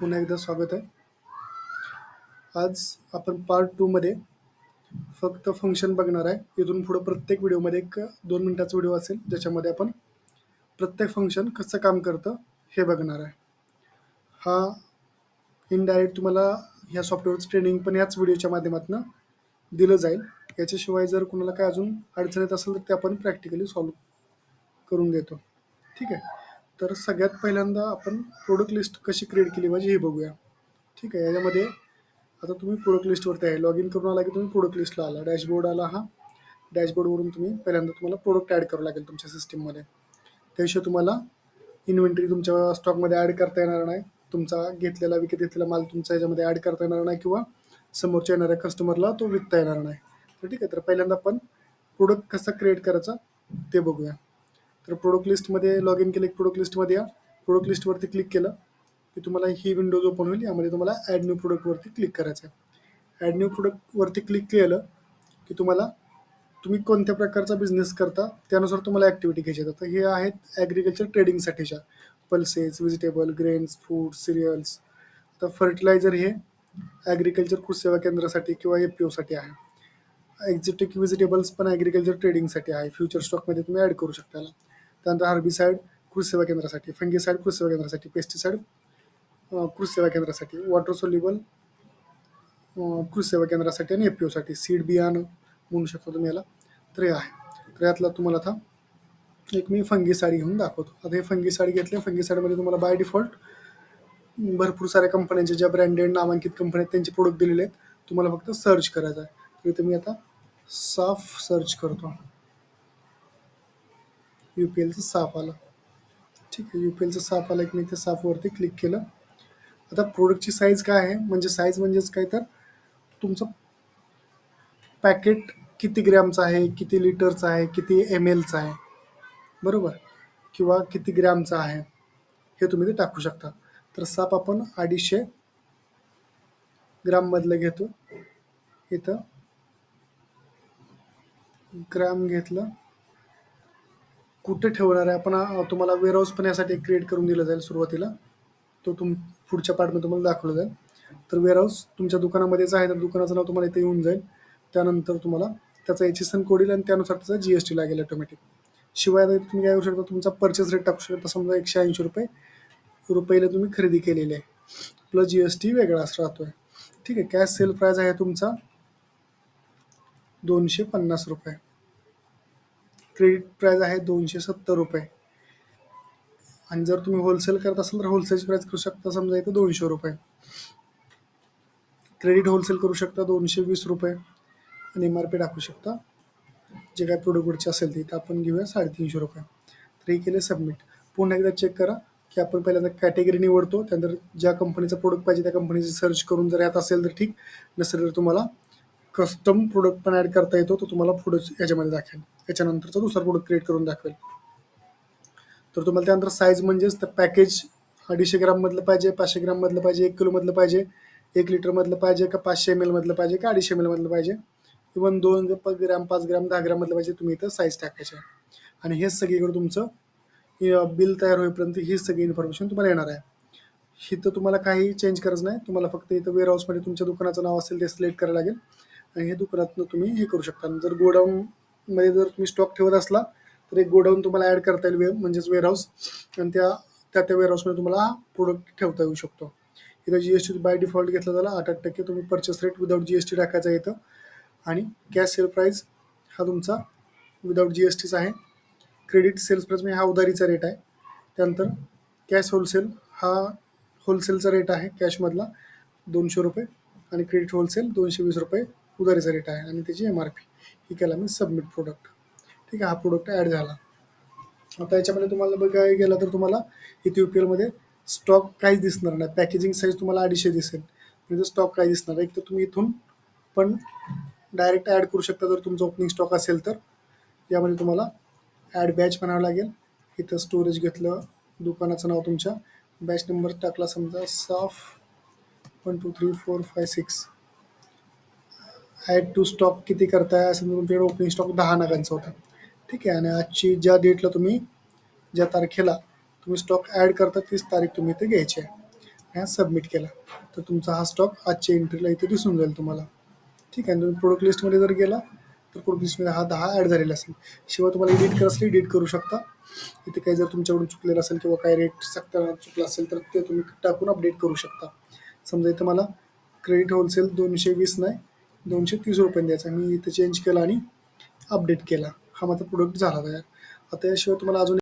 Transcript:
पुन्हा एकदा स्वागत आहे. आज आपण पार्ट टू मध्ये फक्त फंक्शन बघणार आहे. इथून पुढे प्रत्येक व्हिडिओमध्ये एक दोन मिनिटाचा व्हिडिओ असेल ज्याच्यामध्ये आपण प्रत्येक फंक्शन कसं काम करतं हे बघणार आहे. हा इनडायरेक्ट तुम्हाला ह्या सॉफ्टवेअरचं ट्रेनिंग पण ह्याच व्हिडिओच्या माध्यमातून दिलं जाईल. याच्याशिवाय जर कुणाला काय अजून अडचण येत असेल तर ते आपण प्रॅक्टिकली सॉल्व करून देतो. ठीक आहे? तर सगळ्यात पहिल्यांदा आपण प्रोडक्ट लिस्ट कशी क्रिएट केली पाहिजे हे बघूया. ठीक आहे याच्यामध्ये आता तुम्ही प्रोडक्ट लिस्टवरती आहे. लॉग इन करून आला की तुम्ही प्रोडक्ट लिस्टला आला. डॅशबोर्ड आला हा. डॅशबोर्डवरून तुम्ही पहिल्यांदा तुम्हाला प्रोडक्ट ॲड करावं लागेल तुमच्या सिस्टीममध्ये त्याशिवाय तुम्हाला इन्व्हेंटरी तुमच्या स्टॉकमध्ये ॲड करता येणार नाही. तुमचा घेतलेला विकत घेतलेला माल तुमचा याच्यामध्ये ॲड करता येणार नाही किंवा समोरच्या येणाऱ्या कस्टमरला तो विकता येणार नाही. तर ठीक आहे तर पहिल्यांदा आपण प्रोडक्ट कसा क्रिएट करायचा ते बघूया. तर प्रोडक्ट लिस्टमध्ये लॉग इन केलं की प्रोडक्ट लिस्टमध्ये या. प्रोडक्ट लिस्टवरती क्लिक केलं की तुम्हाला ही विंडोज ओपन होईल यामध्ये तुम्हाला ॲड न्यू प्रोडक्टवरती क्लिक करायचं आहे. ॲड न्यू प्रोडक्टवरती क्लिक केलं की तुम्हाला तुम्ही कोणत्या प्रकारचा बिझनेस करता त्यानुसार तुम्हाला ॲक्टिव्हिटी घ्यायची तर हे आहेत agriculture ट्रेडिंगसाठीच्या pulses vegetable grains fruit cereals आता फर्टिलायझर हे ॲग्रिकल्चर कृषी सेवा केंद्रासाठी किंवा एफ पी ओसाठी आहे. एक्झिटिक व्हेजिटेबल्स पण ॲग्रिकल्चर ट्रेडिंगसाठी आहे. फ्युचर स्टॉकमध्ये तुम्ही ॲड करू शकता याला. त्यानंतर हर्बिसाईड कृषी सेवा केंद्रासाठी फंगीसाईड कृषी सेवा केंद्रासाठी पेस्टिसाईड कृषी सेवा केंद्रासाठी वॉटर सोल्युबल कृषी सेवा केंद्रासाठी आणि एफ पी ओसाठी सीड बियाणं म्हणू शकता तुम्ही याला. तर हे आहे. तर यातला तुम्हाला आता एक मी फंगी साडी घेऊन दाखवतो. आता हे फंगी साडी घेतली फंगी साडीमध्ये तुम्हाला बाय डिफॉल्ट भरपूर साऱ्या कंपन्यांचे ज्या ब्रँडेड नामांकित कंपन्या आहेत त्यांचे प्रोडक्ट दिलेले आहेत. तुम्हाला फक्त सर्च करायचं आहे. तर इथे मी आता साफ सर्च करतो. यू पी एलचं साफ आलं. ठीक आहे यू पी एलचं साफ आलं की मी ते साफवरती क्लिक केलं. आता प्रोडक्टची साईज काय आहे? म्हणजे साईज म्हणजेच काय तर तुमचं पॅकेट किती ग्रॅमचं आहे किती लिटरचं आहे किती एम एलचं आहे. बरोबर? किंवा किती ग्रॅमचं आहे हे तुम्ही ते टाकू शकता. तर साप आपण अडीचशे ग्राममधलं घेतो. इथं ग्रॅम घेतलं. कुठे ठेवणार आहे? आपण तुम्हाला वेअरहाऊस पण यासाठी क्रिएट करून दिलं जाईल सुरुवातीला. तो तुम पुढच्या पार्टमध्ये तुम्हाला दाखवलं जाईल. तर वेअरहाऊस तुमच्या दुकानामध्येच आहे तर दुकानाचं नाव तुम्हाला इथे येऊन जाईल. त्यानंतर तुम्हाला त्याचा एच एस एन कोड येईल आणि त्यानुसार त्याचा जी एस टी लागेल ऑटोमॅटिक शिवाय आता तुम्ही काय करू शकता तुमचा परचेस रेट टाकू शकता. समजा एकशे ऐंशी रुपये रुपयाला तुम्ही खरेदी केलेली आहे. प्लस जी एस टी वेगळाच राहतो आहे ठीक आहे कॅश सेल प्राईज आहे तुमचा दोनशे पन्नास रुपये. क्रेडिट प्राईज आहे दोनशे सत्तर रुपये. आणि जर तुम्ही होलसेल करत असाल तर होलसेलची प्राईस करू शकता समजा इथं दोनशे रुपये. क्रेडिट होलसेल करू शकता दोनशे वीस रुपये. आणि एम आर पी टाकू शकता. जे काय प्रोडक्टवरचे असेल ते आपण घेऊया साडेतीनशे रुपये. तर हे केले सबमिट पुन्हा एकदा चेक करा की आपण पहिल्यांदा कॅटेगरी निवडतो त्यानंतर ज्या कंपनीचं प्रोडक्ट पाहिजे त्या कंपनीचे सर्च करून जर यात असेल तर ठीक. नसेल तर तुम्हाला कस्टम प्रोडक्ट पण ॲड करता येतो तो तुम्हाला पुढे याच्यामध्ये दाखवेल. याच्यानंतरचा दुसरा प्रोडक्ट क्रिएट करून दाखवेल. तर तुम्हाला त्यानंतर साईज म्हणजेच तर पॅकेज अडीचशे ग्राममधलं पाहिजे पाचशे ग्राममधलं पाहिजे एक किलोमधलं पाहिजे एक लिटरमधलं पाहिजे का पाचशे एम एलमधलं पाहिजे का अडीचशे एम एलमधलं पाहिजे? इवन दोन ग्राम ग्रॅम पाच ग्राम दहा ग्राममधलं पाहिजे तुम्ही इथं साईज टाकायचे आणि हेच सगळीकडे तुमचं बिल तयार होईपर्यंत ही सगळी इन्फॉर्मेशन तुम्हाला येणार आहे. इथं तुम्हाला काही चेंज करायचं नाही. तुम्हाला फक्त इथं वेअरहाऊसमध्ये तुमच्या दुकानाचं नाव असेल ते सिलेक्ट करायला लागेल. हे दुकानातनं तुम्ही हे करू शकता. आणि जर गोडाऊनमध्ये जर तुम्ही स्टॉक ठेवत असला तर एक गोडाऊन तुम्हाला ॲड करता येईल वे म्हणजेच वेअरहाऊस आणि त्या त्या त्या वेअरहाऊसमध्ये तुम्हाला हा प्रोडक्ट ठेवता येऊ शकतो. इथं G S T by default घेतलं झाला आठ आठ टक्के तुम्ही purchase rate without G S T टाकायचा आहे इथं. आणि कॅश सेल प्राईज हा तुमचा विदाऊट जी एस टीचा आहे. क्रेडिट सेल्स प्राईस म्हणजे हा उधारीचा रेट आहे. त्यानंतर कॅश होलसेल हा होलसेलचा रेट आहे कॅशमधला दोनशे रुपये. आणि क्रेडिट होलसेल दोनशे वीस रुपये. उधारीचा रेट आहे आणि त्याची एम आर पी ही केला मी सबमिट प्रोडक्ट ठीक आहे हा प्रोडक्ट ॲड झाला. आता याच्यामध्ये तुम्हाला बघायला गेला तर तुम्हाला इथे यू पी एलमध्ये स्टॉक काहीच दिसणार नाही. पॅकेजिंग साईज तुम्हाला अडीचशे दिसेल. म्हणजे स्टॉक काही दिसणार एक तर तुम्ही इथून पण डायरेक्ट ॲड करू शकता जर तुमचा ओपनिंग स्टॉक असेल तर. यामध्ये तुम्हाला ॲड बॅच म्हणावं लागेल. इथं स्टोरेज घेतलं दुकानाचं नाव तुमच्या. बॅच नंबर टाकला समजा साफ one two three four five six add to stock किती करताय? असं तुमच्याकडे ओपनिंग स्टॉक दहा नगांचा होता. ठीक आहे आणि आजची ज्या डेटला तुम्ही ज्या तारखेला तुम्ही स्टॉक ॲड करता तीच तारीख तुम्ही इथे घ्यायची आहे. ह्या सबमिट केला. तर तुमचा हा स्टॉक आजच्या एंट्रीला इथे दिसून जाईल तुम्हाला. ठीक आहे तुम्ही प्रोडक्ट लिस्टमध्ये जर गेला तर प्रोडक्ट लिस्टमध्ये हा दहा ॲड झालेला असेल. शिवाय तुम्हाला एडिट कर असली एडिट करू शकता. इथे काही जर तुमच्याकडून चुकलेलं असेल किंवा काही रेट सक्ता चुकला असेल तर ते तुम्ही टाकून अपडेट करू शकता. समजा इथं मला क्रेडिट होलसेल दोनशे वीस नाही दोनशे तीस रुपये द्यायचा. मी इथे चेंज केला आणि अपडेट केला. हा माझा प्रोडक्ट झाला तयार. आता याशिवाय तुम्हाला अजून